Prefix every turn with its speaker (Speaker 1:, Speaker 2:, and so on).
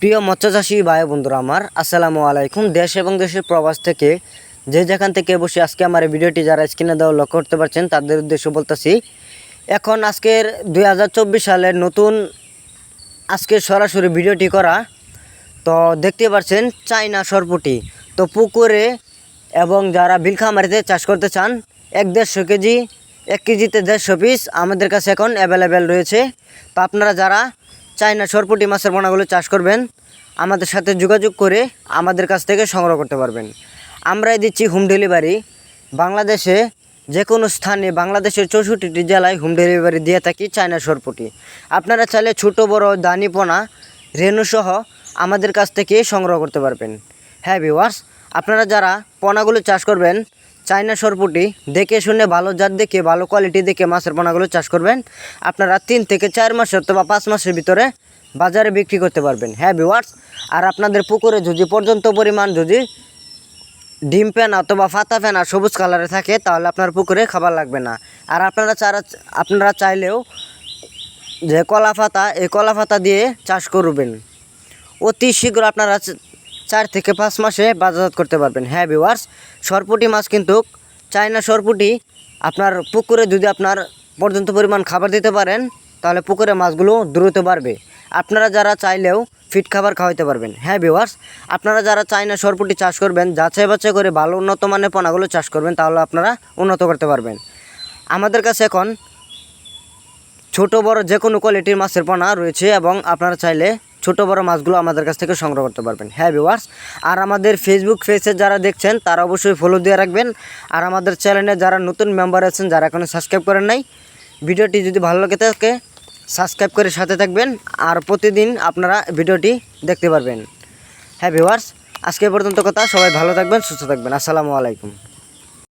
Speaker 1: প্রিয় মৎস্যচাষী ভাই বন্ধুরা আমার, আসসালামু আলাইকুম। দেশ এবং দেশের প্রবাস থেকে যে যেখান থেকে বসে আজকে আমার এই ভিডিওটি যারা স্ক্রিনে দেওয়া লক্ষ্য করতে পারছেন, তাদের উদ্দেশ্যে বলতেছি, এখন আজকের দুই সালের নতুন আজকে সরাসরি ভিডিওটি করা। তো দেখতে পাচ্ছেন চাইনা সরপুটি। তো পুকুরে এবং যারা বিলখামারিতে চাষ করতে চান, এক দেড়শো কেজি, এক কেজিতে দেড়শো পিস আমাদের কাছে এখন অ্যাভেলেবেল রয়েছে। তো আপনারা যারা চাইনা সরপুটি মাছের পোনাগুলো চাষ করবেন। আমাদের সাথে যোগাযোগ করে আমাদের কাছ থেকে সংগ্রহ করতে পারবেন। আমরাই দিচ্ছি হোম ডেলিভারি। বাংলাদেশে যে কোনো স্থানে বাংলাদেশের চৌষট্টিটি জেলায় হোম ডেলিভারি দিয়ে থাকি চায়না সরপুটি। আপনারা চাইলে ছোটো, বড় দানিপোনা রেণুসহ আমাদের কাছ থেকে সংগ্রহ করতে পারবেন। হ্যাঁ ভিওয়ার্স আপনারা যারা পোনাগুলো চাষ করবেন চায়না সরপুটি দেখে শুনে ভালো জাত দেখে, ভালো কোয়ালিটি দেখে মাছের পোনাগুলো চাষ করবেন। আপনারা তিন থেকে চার মাস অথবা পাঁচ মাসের ভিতরে বাজারে বিক্রি করতে পারবেন। হ্যাঁ ভিওয়ার্স আর আপনাদের পুকুরে যদি পর্যন্ত পরিমাণ যদি ডিম প্যান অথবা ফাতা আর সবুজ কালারে থাকে, তাহলে আপনার পুকুরে খাবার লাগবে না। আর আপনারা চারা, আপনারা চাইলেও যে কলা ফাতা, এই কলা পাতা দিয়ে চাষ করবেন। অতি শীঘ্র আপনারা চার থেকে পাঁচ মাসে বাজারজাত করতে পারবেন। হ্যাঁ ভিওয়ার্স সরপুটি মাছ কিন্তু চায়না সরপুটি, আপনার পুকুরে যদি আপনার পর্যন্ত পরিমাণ খাবার দিতে পারেন, তাহলে পুকুরে মাছগুলো দ্রুত বাড়বে। আপনারা যারা চাইলেও ফিট খাবার খাওয়াইতে পারবেন। হ্যাঁ ভিওয়ার্স আপনারা যারা চায়না সরপুটি চাষ করবেন, যাচাই বাছাই করে ভালো উন্নত মানের পোনাগুলো চাষ করবেন, তাহলে আপনারা উন্নত করতে পারবেন। আমাদের কাছে এখন ছোট, বড় যে কোনো কোয়ালিটির মাছের পোনা রয়েছে এবং আপনারা চাইলে ছোট বড় মাছগুলো আমাদের কাছ থেকে সংগ্রহ করতে পারবেন। হ্যাঁ ভিওয়ার্স আর আমাদের ফেসবুক পেজে যারা দেখছেন, তারা অবশ্যই ফলো দিয়ে রাখবেন। আর আমাদের চ্যানেলে যারা নতুন মেম্বার আছেন, যারা এখনও সাবস্ক্রাইব করেন নাই, ভিডিওটি যদি ভালো লাগে থাকে সাবস্ক্রাইব করে সাথে থাকবেন। আর প্রতিদিন আপনারা ভিডিওটি দেখতে পারবেন। হ্যাঁ ভিওয়ার্স আজকে পর্যন্ত কথা। সবাই ভালো থাকবেন, সুস্থ থাকবেন। আসসালামু আলাইকুম।